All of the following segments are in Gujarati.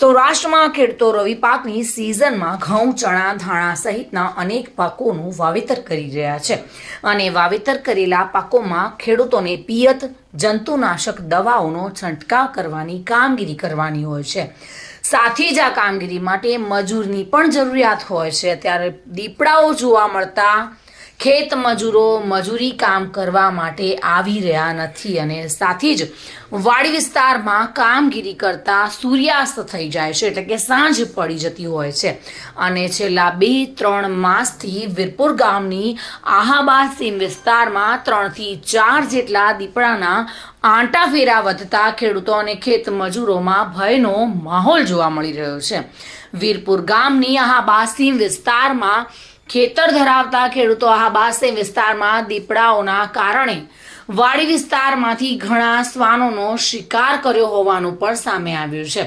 સૌરાષ્ટ્રમાં ખેડૂતો રવિ પાકની સિઝનમાં ઘઉં, ચણા, ધાણા સહિતના અનેક પાકોનું વાવેતર કરી રહ્યા છે. અને વાવેતર કરેલા પાકોમાં ખેડૂતોને પિયત, જંતુનાશક દવાઓનો છંટકાવ કરવાની કામગીરી કરવાની હોય છે. સાથે જ આ કામગીરી માટે મજૂરની પણ જરૂરિયાત હોય છે. ત્યારે દીપડાઓ જોવા મળતા ખેત મજૂરો મજૂરી કામ કરવા માટે આવી રહ્યા નથી અને સાથે જ વાડી વિસ્તારમાં કામગીરી કરતા સૂર્યાસ્ત થઈ જાય છે એટલે કે સાંજ પડી જતી હોય છે. અને છેલ્લા બે, ત્રણ માસથી વીરપુર ગામની આહાબાદ સીમ વિસ્તારમાં ત્રણથી ચાર જેટલા દીપડાના આંટા ફેરા વધતા ખેડૂતો અને ખેત મજૂરોમાં ભયનો માહોલ જોવા મળી રહ્યો છે. વીરપુર ગામની આહાબાદ સીમ વિસ્તારમાં ખેતર ધરાવતા ખેડૂતો આ બાસે વિસ્તારમાં દીપડાઓના કારણે વાડી વિસ્તારમાંથી ઘણા શ્વાનોનો શિકાર કર્યો હોવાનું પણ સામે આવ્યું છે.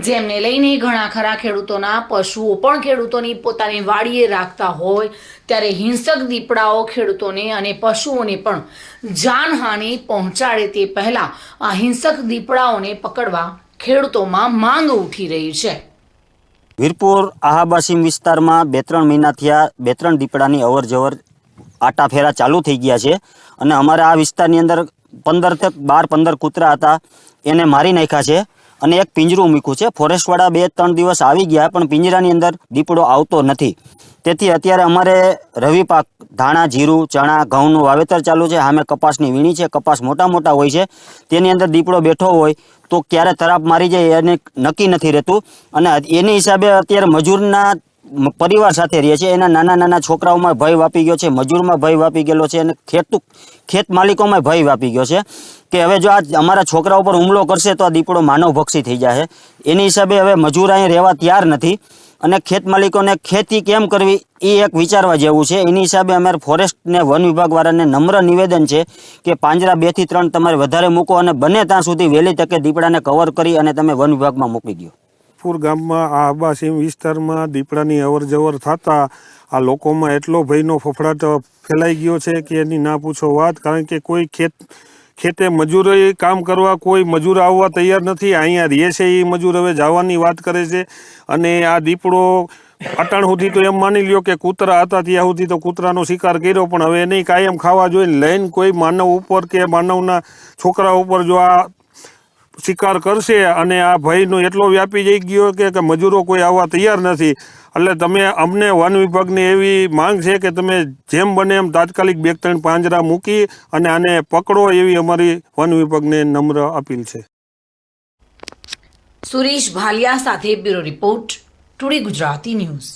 જેમને લઈને ઘણા ખરા ખેડૂતોના પશુઓ પણ ખેડૂતોની પોતાની વાડીએ રાખતા હોય ત્યારે હિંસક દીપડાઓ ખેડૂતોને અને પશુઓને પણ જાનહાનિ પહોંચાડે તે પહેલા આ હિંસક દીપડાઓને પકડવા ખેડૂતોમાં માંગ ઉઠી રહી છે. વીરપુર, આહાબાસીમ વિસ્તારમાં બે ત્રણ મહિના થયા બે ત્રણ દીપડાની અવર જવર આટા ફેરા ચાલુ થઈ ગયા છે અને અમારા આ વિસ્તારની અંદર પંદરથી બાર, પંદર કૂતરા હતા, એને મારી નાખ્યા છે અને એક પિંજરું મૂક્યું છે. ફોરેસ્ટવાળા બે ત્રણ દિવસ આવી ગયા, પણ પિંજરાની અંદર દીપડો આવતો નથી. તેથી અત્યારે અમારે રવિ પાક, ધાણા, જીરું, ચણા, ઘઉંનું વાવેતર ચાલુ છે. સામે કપાસની વીણી છે. કપાસ મોટા મોટા હોય છે. તેની અંદર દીપડો બેઠો હોય તો ક્યારે તરાપ મારી જાય એને નક્કી નથી રહેતું. અને એની હિસાબે અત્યારે મજૂરના પરિવાર સાથે રહે છે. એના નાના નાના છોકરાઓમાં ભય વાપી ગયો છે. મજૂરમાં ભય વાપી ગયેલો છે. અને ખેતું, ખેત માલિકોમાં ભય વાપી ગયો છે કે હવે જો આ અમારા છોકરા ઉપર હુમલો કરશે તો આ દીપડો માનવભક્ષી થઈ જશે એની હિસાબે હવે મજૂર અહીં રહેવા તૈયાર નથી. અને ખેત માલિકોને ખેતી કેમ કરવી એ એક વિચારવા જેવું છે. એની હિસાબે અમારે ફોરેસ્ટ ને વન વિભાગવાળાને નમ્ર નિવેદન છે કે પાંજરા બેથી ત્રણ તમારે વધારે મૂકો અને બને ત્યાં સુધી વહેલી તકે દીપડાને કવર કરી અને તમે વન વિભાગમાં મૂકી દો પૂર ગામમાં આ આબાસીમ વિસ્તારમાં દીપડાની અવર જવર થતા આ લોકોમાં એટલો ભયનો ફફડાટ ફેલાઈ ગયો છે કે એની ના પૂછો વાત. કારણ કે કોઈ ખેત ખેતે મજૂરોએ કામ કરવા કોઈ મજૂર આવવા તૈયાર નથી. અહીંયા રહે છે એ મજૂર. હવે જવાની વાત કરે છે અને આ દીપડો અટાણ સુધી તો એમ માની લ્યો કે કૂતરા હતા ત્યાં સુધી તો કૂતરાનો શિકાર કર્યો, પણ હવે એને કાયમ ખાવા જોઈએ લઈને કોઈ માનવ ઉપર કે માનવના છોકરા ઉપર જો આ શિકાર કરશે અને આ ભયનો એટલો વ્યાપી જઈ ગયો કે મજૂરો કોઈ આવવા તૈયાર નથી. એટલે તમે અમને વન વિભાગની એવી માંગ છે કે તમે જેમ બને એમ તાત્કાલિક બે ત્રણ પાંજરા મૂકી અને આને પકડો એવી અમારી વન વિભાગને નમ્ર અપીલ છે. સુરેશ ભાલિયા સાથે bureau report, today Gujarati news.